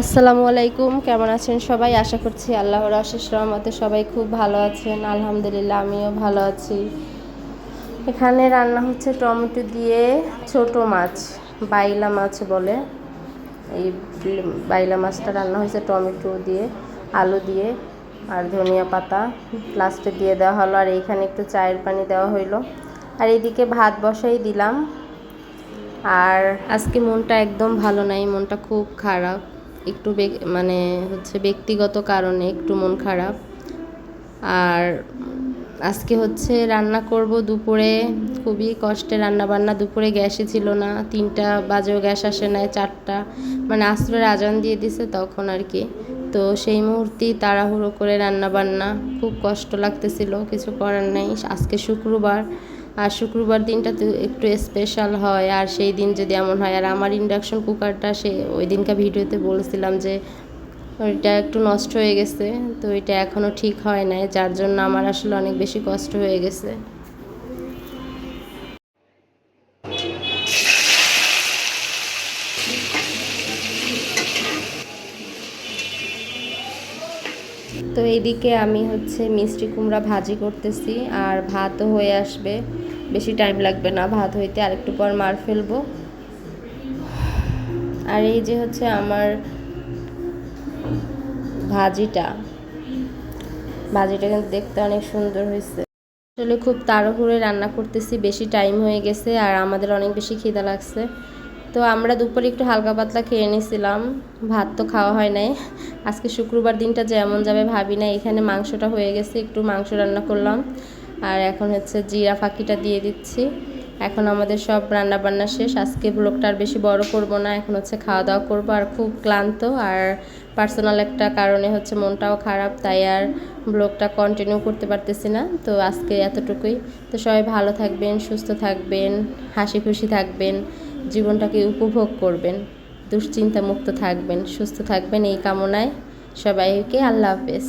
আসসালামু আলাইকুম, কেমন আছেন সবাই? আশা করছি আল্লাহর আশিস রহমতে সবাই খুব ভালো আছেন। আলহামদুলিল্লাহ, আমিও ভালো আছি। এখানে রান্না হচ্ছে টমেটো দিয়ে ছোট মাছ, বাইলা মাছ বলে। এই বাইলা মাছটা রান্না হয়েছে টমেটো দিয়ে, আলু দিয়ে আর ধনিয়া পাতা। লাস্টে দিয়ে দেওয়া হলো আর এইখানে একটু চায়ের পানি দেওয়া হইল। আর এইদিকে ভাত বসাই দিলাম। আর আজকে মনটা একদম ভালো নাই, মনটা খুব খারাপ। একটু মানে হচ্ছে ব্যক্তিগত কারণে একটু মন খারাপ। আর আজকে হচ্ছে রান্না করব দুপুরে, খুবই কষ্টে রান্না বান্না দুপুরে গ্যাসই ছিল না, তিনটা বাজেও গ্যাস আসে নাই, চারটা। মানে আসরের আজান দিয়ে দিছে তখন আর কি। তো সেই মুহূর্তেই তাড়াহুড়ো করে রান্না বান্না খুব কষ্ট লাগতেছিল, কিছু করার নেই। আজকে শুক্রবার আর শুক্রবার দিনটা তো একটু স্পেশাল হয়। আর সেই দিন যদি এমন হয়, আর আমার ইন্ডাকশন কুকারটা সে ওই দিনকার ভিডিওতে বলেছিলাম যে, ওইটা একটু নষ্ট হয়ে গেছে, তো এটা এখনও ঠিক হয় নাই, যার জন্য আমার আসলে অনেক বেশি কষ্ট হয়ে গেছে। তো এইদিকে আমি হচ্ছে মিষ্টি কুমড়া ভাজি করতেছি, আর ভাতও হয়ে আসবে। বেশি টাইম লাগবে না, ভাত হইতে আর একটু পর মার ফেলব। আর এই যে হচ্ছে আমার ভাজিটা। ভাজিটা কিন্তু দেখতে অনেক সুন্দর হয়েছে আসলে খুব তাড়াহুড়ো রান্না করতেছি, বেশি টাইম হয়ে গেছে আর আমাদের অনেক বেশি খিদা লাগছে। তো আমরা দুপুরে একটু হালকা পাতলা খেয়ে নিয়েছিলাম ভাত তো খাওয়া হয় নাই। আজকে শুক্রবার দিনটা যেমন যাবে ভাবি না এখানে মাংসটা হয়ে গেছে, একটু মাংস রান্না করলাম। আর এখন হচ্ছে জিরা ফাঁকিটা দিয়ে দিচ্ছি। এখন আমাদের সব রান্না বান্না শেষ। আজকে ব্লগটা আর বেশি বড় করব না। এখন হচ্ছে খাওয়া দাওয়া করব আর খুব ক্লান্ত। আর পার্সোনাল একটা কারণে হচ্ছে মনটাও খারাপ, তাই আর ব্লগটা কন্টিনিউ করতে পারতেছি না। তো আজকে এতটুকুই। তো সবাই ভালো থাকবেন, সুস্থ থাকবেন হাসি খুশি থাকবেন, জীবনটাকে উপভোগ করবেন দুশ্চিন্তা মুক্ত থাকবেন, সুস্থ থাকবেন এই কামনায় সবাইকে আল্লাহ হাফেজ।